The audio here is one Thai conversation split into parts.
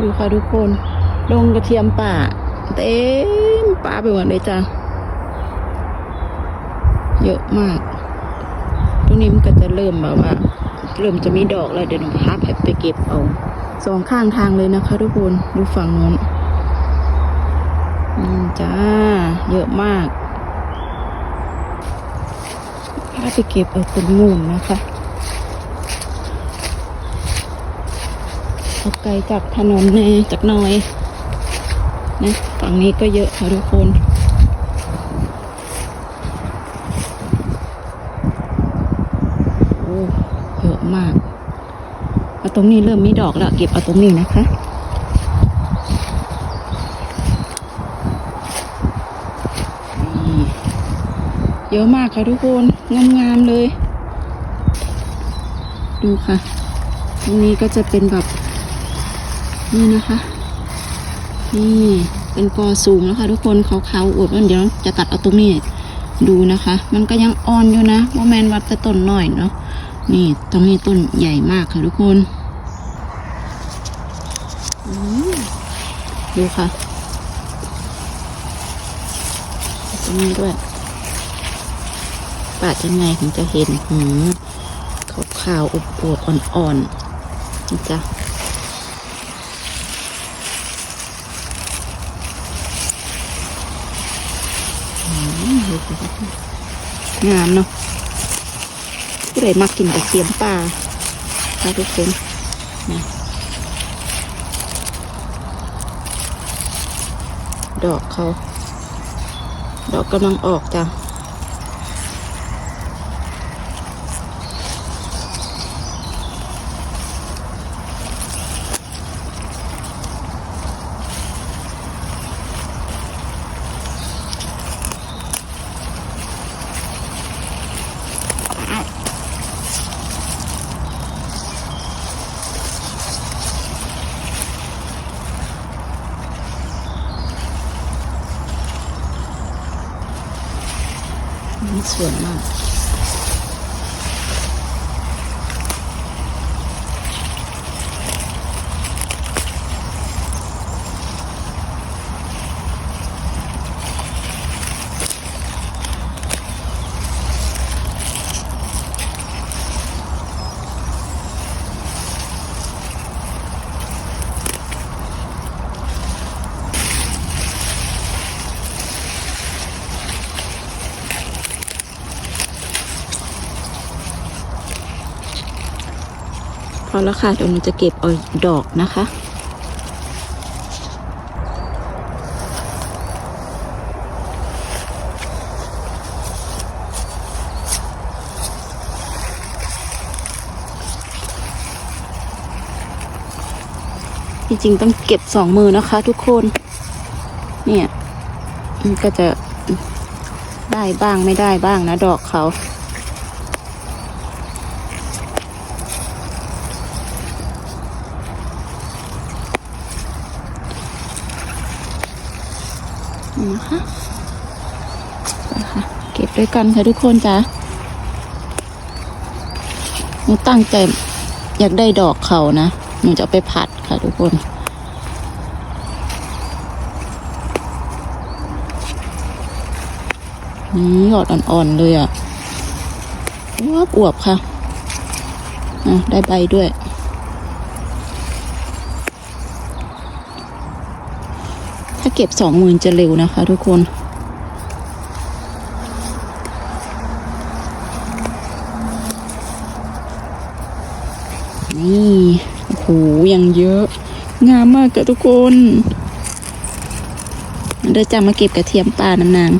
ดูค่ะทุกคนลงกระเทียมป่าเต็มป่าไปหมดเลยจ้ะเยอะมากตรงนี้มันก็จะเริ่มแบบว่า เริ่มจะมีดอกแล้วเดี๋ยวหนูพับไปเก็บเอาสองข้างทางเลยนะคะทุกคนดูฝั่งโน้นนี่จ้า เยอะมากพาไปเก็บเอาตรงนู่นนะคะ เอาไกลจากถนนแน่จากน้อยนะฝั่งนี้ก็เยอะค่ะทุกคนโอ้เยอะมากเอาตรงนี้เริ่มมีดอกแล้วเก็บเอาตรงนี้นะคะอีเยอะมากค่ะทุกคน งามๆเลย ดูค่ะ ตรงนี้ก็จะเป็นแบบ นี่นะคะ นี่เป็นกอสูงแล้วค่ะทุกคนเขาเขาๆอวดว่าเดี๋ยวจะตัดเอาตรงนี้ดูนะคะ มันก็ยังอ่อนอยู่นะว่าแมนวัดแต่ต้นหน่อยเนาะนี่ตรงนี้ต้นใหญ่มากค่ะทุกคนดูค่ะตรงนี้ด้วยปาดยังไงถึงจะเห็นหืมขาวขาวๆอบอวบๆอ่อนๆนี่จ้ะอืมดูสิคะ งามเนาะผู้ใดมากินกระเทียมป่าค่ะทุกคนนะดอกเขา ดอกกำลังออกจ้ะ อแล้วค่ะเดี๋ยวหนูจะเก็บเอาดอกนะคะจริงๆต้องเก็บสองมือนะคะทุกคน เนี่ย มันก็จะได้บ้างไม่ได้บ้างนะดอกเขา นะคะนะคะเก็บด้วยกันค่ะทุกคนจ้ะหนูตั้งใจอยากได้ดอกเขานะหนูจะไปผัดค่ะทุกคนนี่หยอดอ่อนๆเลยอะอวบอวบๆค่ะอะ ได้ใบด้วย ถ้าเก็บสองหมื่นจะเร็วนะคะทุกคน นี่ โอ้โห ยังเยอะ งามมากกับทุกคนเดี๋ยวจะมาเก็บกระเทียมป่าน้ำนาง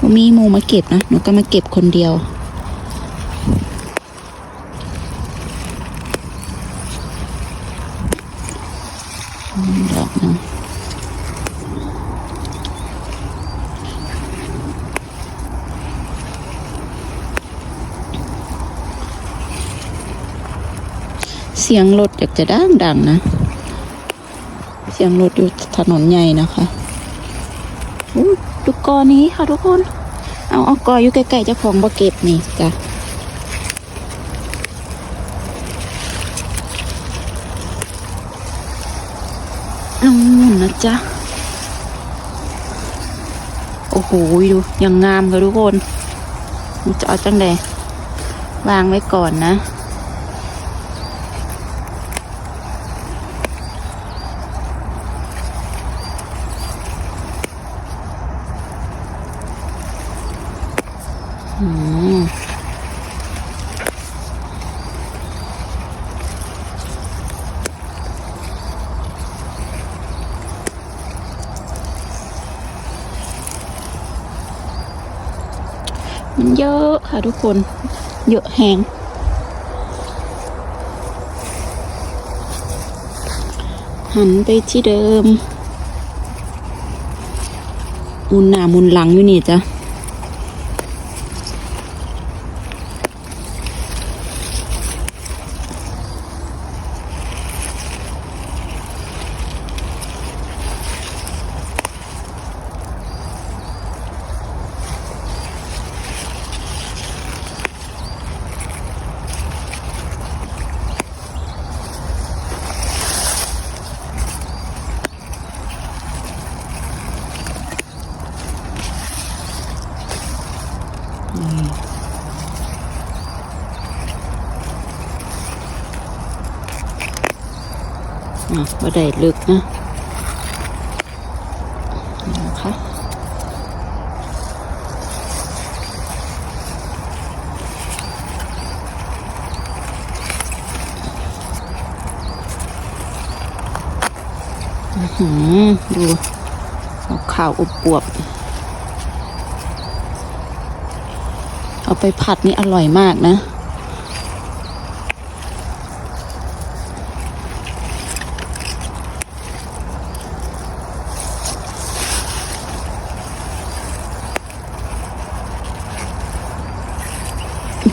บ่มีมูมาเก็บนะ หนูก็มาเก็บคนเดียว เสียงรถอยากจะดังดังนะ เสียงรถอยู่ถนนใหญ่นะคะดูกอนี้ค่ะทุกคน เอาเอากออยู่ใกล้ๆจะาของบ่เก็บนี่จ้ะนู่นนะจ๊ะ โอ้โหดูยังงามค่ะทุกคน จะเอาจังใดวางไว้ก่อนนะ มันเยอะค่ะทุกคน เยอะแหงหันไปที่เดิม มุนหน้ามุนหลังอยู่นี่จ้ะ บ่ได้ลึกนะนะคะอือหือดูเอาข่าวอบอวบ เอาไปผัดนี่อร่อยมากนะ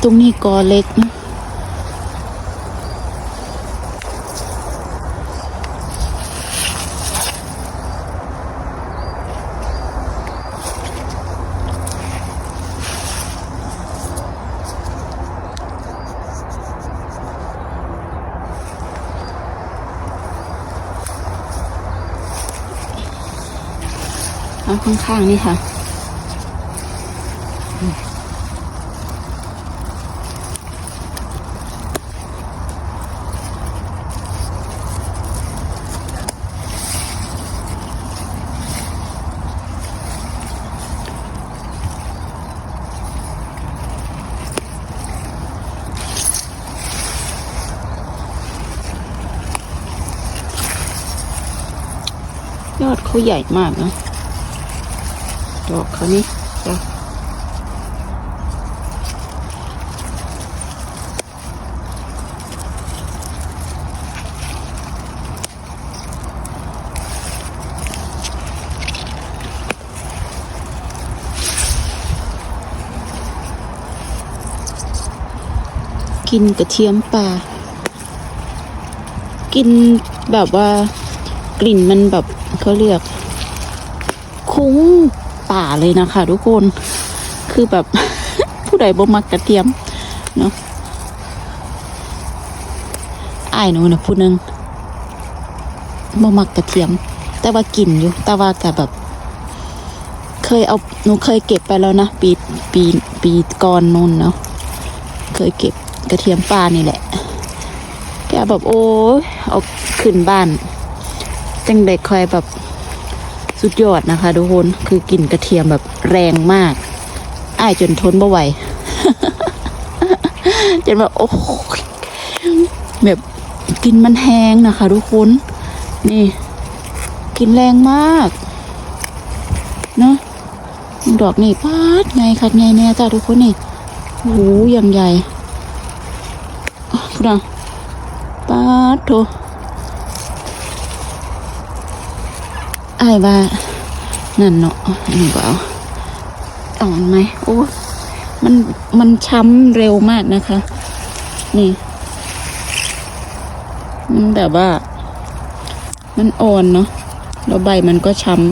ตรงนี้กอเล็กนะเอาข้างๆนี่ค่ะ เขาใหญ่มากนะ ดอกเขานี่จ้ะกินกระเทียมป่ากินแบบว่า กลิ่นมันแบบเขาเรียก คุ้งป่าเลยนะคะทุกคน คือแบบ ผู้ใดบ่มักกระเทียมเนาะไอ้หนูนะผู้หนึงบ่มักกระเทียม แต่ว่ากลิ่นอยู่ แต่ว่าแต่แบบ เคยเอาหนูเคยเก็บไปแล้วนะปีปีปีก่อนนู่นเนาะเคยเก็บกระเทียมป่านี่แหละแกแบบโอ้เอาขึ้นบ้าน งเด็กคอยแบบสุดยอดนะคะทุกคนคือกลิ่นกระเทียมแบบแรงมากอ้ายจนทนไม่ไหวจนแบบโอ้ยแบบกลินมันแห้งนะคะทุกคน นี่กลินแรงมากเนาะดอกนี่ปาดไงคัดไงแน่จ้าทุกคนนี่โอ้โหอย่างใหญ่อ้าวพูดอะปาดโถ อายว่านั่นเนาะนนี้ก็เอาอ่อนไหมโอ้มันมันช้ำเร็วมากนะคะ นี่มันแบบว่า มันอ่อนเนาะแล้วใบมันก็ช้ำ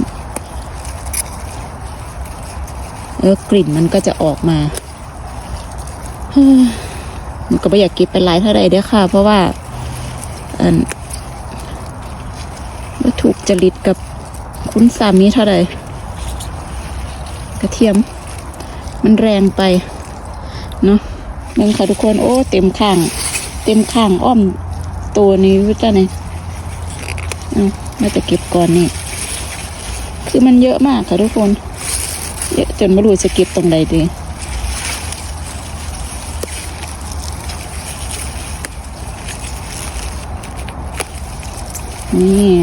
แล้วกลิ่นมันก็จะออกมาเฮ้ยมันก็ไม่อยากเก็บไปหลายเท่าไรเด้อค่ะ เพราะว่าอันถูกจริตกับ คุณสามีเท่าไหร่กระเทียม มันแรงไป เนาะมึงค่ะทุกคน โอ้ เต็มข้าง เต็มข้างอ้อมตัวนี้วิจ้าเนี่ยเอามาจะเก็บก่อนนี่ คือมันเยอะมากค่ะทุกคน เยอะจนไม่รู้จะเก็บตรงใดดีนี่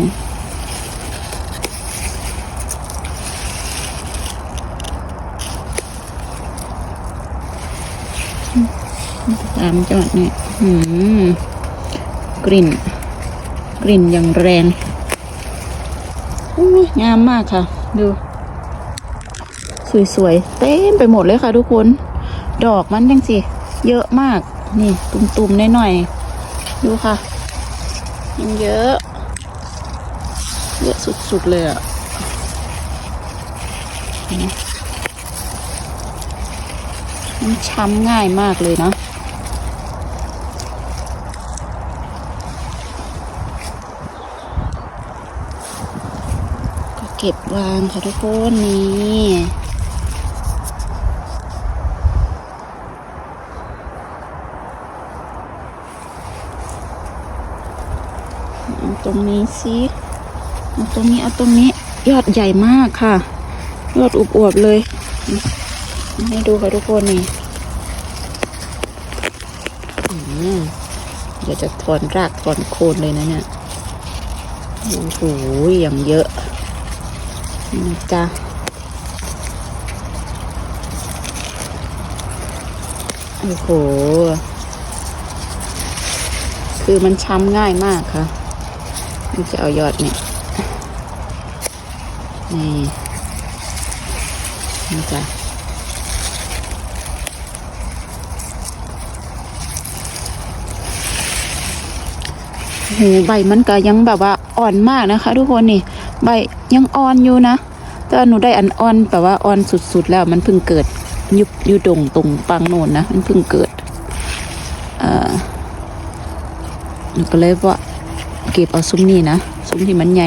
ตามจอดเนี่ยกลิ่น กลิ่นอย่างแรงอุ้ยงามมากค่ะ ดู สวยๆ เต็มไปหมดเลยค่ะทุกคน ดอกมันจังสิ เยอะมาก นี่ ตุ่มๆหน่อยๆ ดูค่ะยังเยอะ เยอะสุดๆเลยอะเห็นไหมมันช้ำง่ายมากเลยเนาะ ก็เก็บวางค่ะทุกคนนี่เอาตรงนี้สิเอาตรงนี้เอาตรงนี้ยอดใหญ่มากค่ะ ยอดอวบๆเลย ให้ดูค่ะทุกคนนี่เดี๋ยวจะถอนรากถอนโคนเลยนะเนี่ยโอ้โหอย่างเยอะ นี่นะจ๊ะโอ้โห คือมันช้ำง่ายมากค่ะนี่จะเอายอดเนี่ย นี่ นี่จ้ะโหใบมันก็ยังแบบว่าอ่อนมากนะคะ ทุกคนนี่ ใบยังอ่อนอยู่นะแต่หนูได้อันอ่อนแบบว่าอ่อนสุดๆแล้วมันเพิ่งเกิดยุบยู่ตรงตรงปังโนนนะมันเพิ่งเกิดอ่อหนูก็เลยว่าเก็บเอาซุ้มนี่นะซุ้มที่มันใหญ่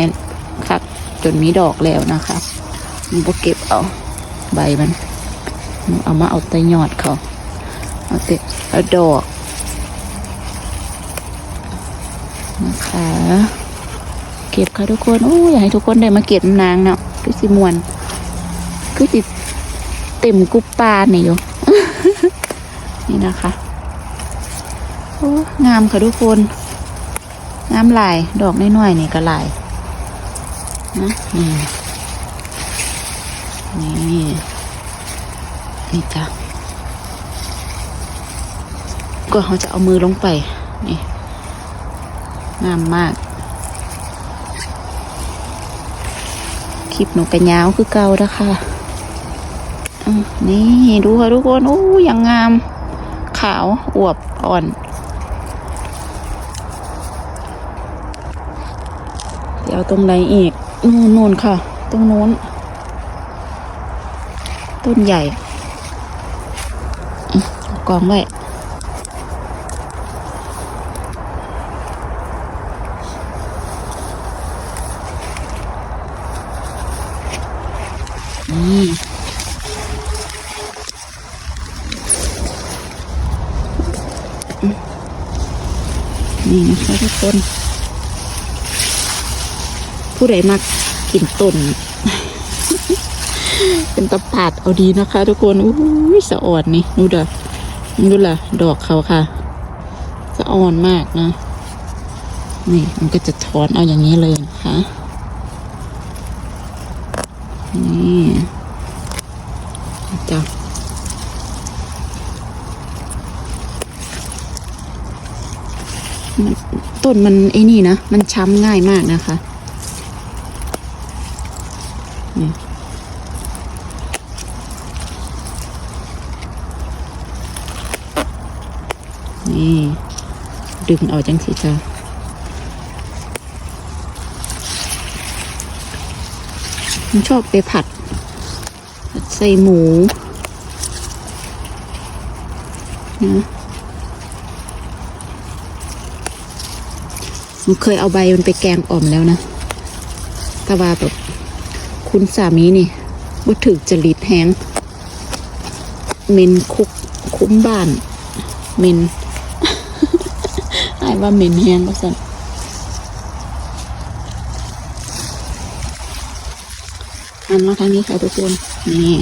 คักจนมีดอกแล้วนะคะมันก็เก็บเอาใบมันหนูเอามาเอาแต่ยอดเขาเอาแต่เอาดอกนะคะ เก็บค่ะทุกคนโอ้ยอยากให้ทุกคนได้มาเก็บนางเนาะคือสิมวน คือสิเต็มกุปปาเนี่ยอยู่นี่นะคะโอ้งามค่ะทุกคนน้ำลายดอกน้อยๆนี่ก็ลายนะนี่นี่นี่จ้ะก็เขาจะเอามือลงไปนี่งามมาก ลิปหนูกระยาวคือเก่านะคะอะนี่ดูค่ะทุกคนโอ้ยังงาม ขาวอวบอ่อนเดี๋ยวตรงไหนอีกนู่นนู่นค่ะ ตรงนู้น ต้นใหญ่กองไว้ นี่นี่นะคะทุกคน ผู้ใดมักกินต้น เป็นตะปาดเอาดีนะคะ ทุกคนอุ้ยสะอ่อนนี่ดูเด้อดูล่ะ ดอกเขาค่ะ สะอ่อนมากนะ นี่มันก็จะถอนเอาอย่างนี้เลยนะคะ นี่จ้ะมันต้นมันไอ้นี่นะ มันช้ำง่ายมากนะคะนี่นี่ดึงเอาจังสิจ้า ผมชอบไปผัด ผัดใส่หมูนะหนูเคยเอาใบมันไปแกงอ่อมแล้วนะแต่ว่าแบบคุณสามีนี่บ่ถึกจริตแฮงเมนคุกคุ้มบ้าน เมนอายว่าเมนแฮงก็สั่น อันมาทางนี้ค่ะทุกคน นี่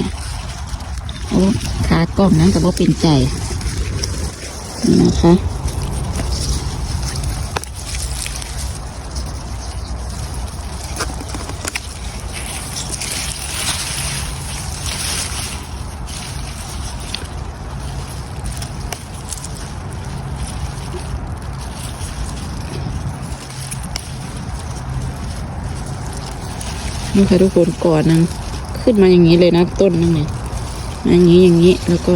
โอ้ขากล้องนั้นกับว่าเป็นใจ นี่นะคะ นี่ค่ะทุกคนก่อนนึงขึ้นมาอย่างนี้เลยนะต้นนึงเนี่ยอย่างนี้อย่างนี้แล้วก็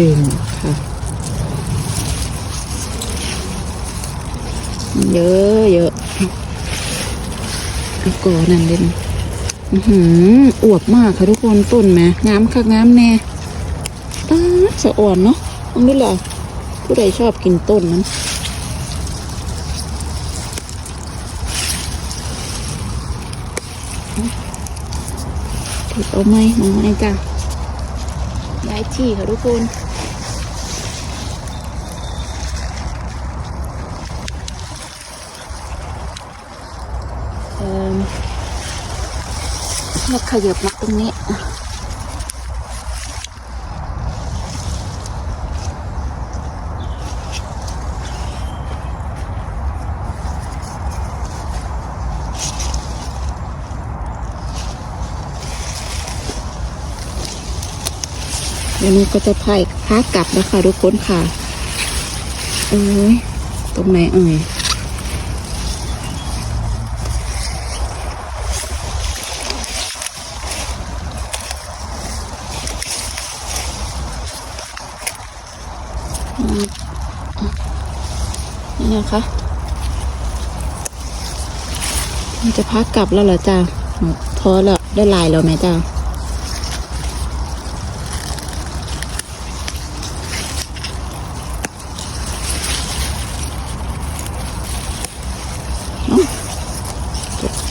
ดึงค่ะ เยอะเยอะแล้วก่อนนั่นเลยนอื้อหืออวบมากค่ะทุกคนต้นแหมงามค่ะงามแน่ตาดสะอ่อนเนาะอันนี้แหละผู้ใดชอบกินต้นนั้น ถูกเอาไหมมองไหมจ้ะย้ายที่ค่ะทุกคนเอ่อขยับมาตรงนี้ เดี๋ยวนี้ก็จะพายพากลับแล้วค่ะทุกคนค่ะเอ้ยตรงไหนเอ่ยนี่นะคะมันจะพักกลับแล้วเหรอจ้าท้อแล้วได้ลายแล้วไหมจ้า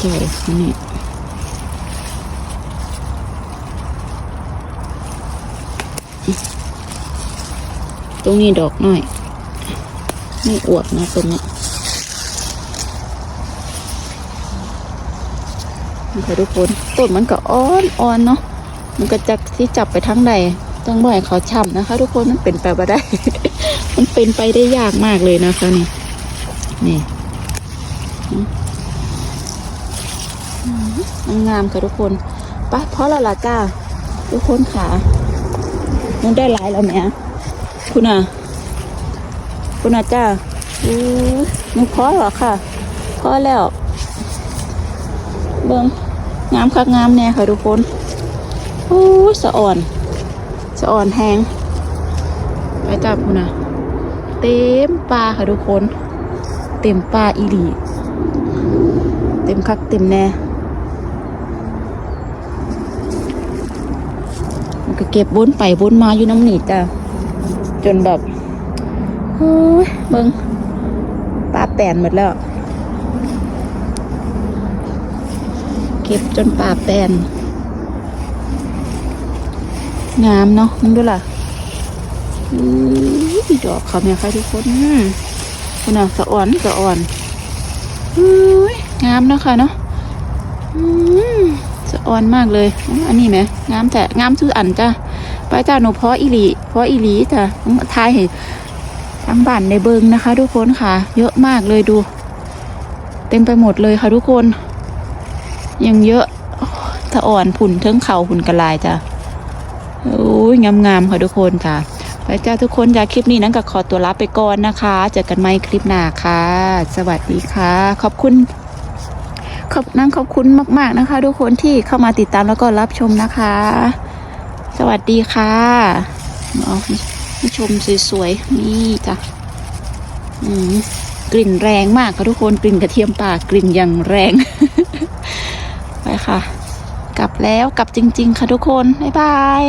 ตกใจนี่ตรงนี้ดอกหน่อยไม่อวบนะตรงนี้ค่ะทุกคนต้นมันก็อ่อนอ่อนเนาะมันก็จะที่จับไปทั้งใดต้องบ่อยเขาช่ำนะคะ ทุกคนมันเป็นไปไม่ได้ มันเป็นไปได้ยากมากเลยนะคะนี่นี่ งามค่ะทุกคนไปะเพราะเราละจ้า ทุกคนขามันได้หลายแล้วแม่คุณอะ คุณอาจ้าอู้หนูพอหรอค่ะ พอแล้ว เบิ้งงามคักงามแน่ค่ะทุกคนโอ้สะอ่อน สะอ่อนแหงไปจับคุณนะเต็มปลาค่ะทุกคน เต็มปลาอีหลี เต็มคักเต็มแน่ มันก็ เก็บบนไปบนมาอยู่น้ำหนีจ้ะจนแบบโอ้ยเบิงปลาแปนหมดแล้ว เก็บจนปลาแปนงามเนาะมึงดูล่ะอู้ยดอกเขาเนี่ยค่ะทุกคนอืมคุณน่ะสะอ่อนสะอ่อนอุ้ยงามเนาะค่ะเนาะ สะอ่อนมากเลย อันนี้ไหมงามแต่งามชื่ออันจ้ะไปจ้าหนูเพาะอีหลีเพาะอีหลีจ้ะทายให้ทั้งบ้านในเบิงนะคะ ทุกคนค่ะ เยอะมากเลยดู เต็มไปหมดเลยค่ะทุกคน ยังเยอะโอ้ยถ้าอ่อนผุ่นเทิงเขาผุ่นกระลายจ้ะโอ้ยงามๆค่ะทุกคนค่ะไปจ้าทุกคนจากคลิปนี้นั้นก็ขอตัวลาไปก่อนนะคะ เจอกันใหม่คลิปหน้าค่ะ สวัสดีค่ะ ขอบคุณ ขอบนั่งขอบคุณมาก ๆนะคะ ทุกคนที่เข้ามาติดตามแล้วก็รับชมนะคะ สวัสดีค่ะเอาผู้ชมสวยๆนี่จ้ะอืมกลิ่นแรงมากค่ะทุกคนกลิ่นกระเทียมป่ากลิ่นอย่างแรง ไปค่ะ กลับแล้วกลับจริง ๆ ค่ะทุกคน บ๊ายบาย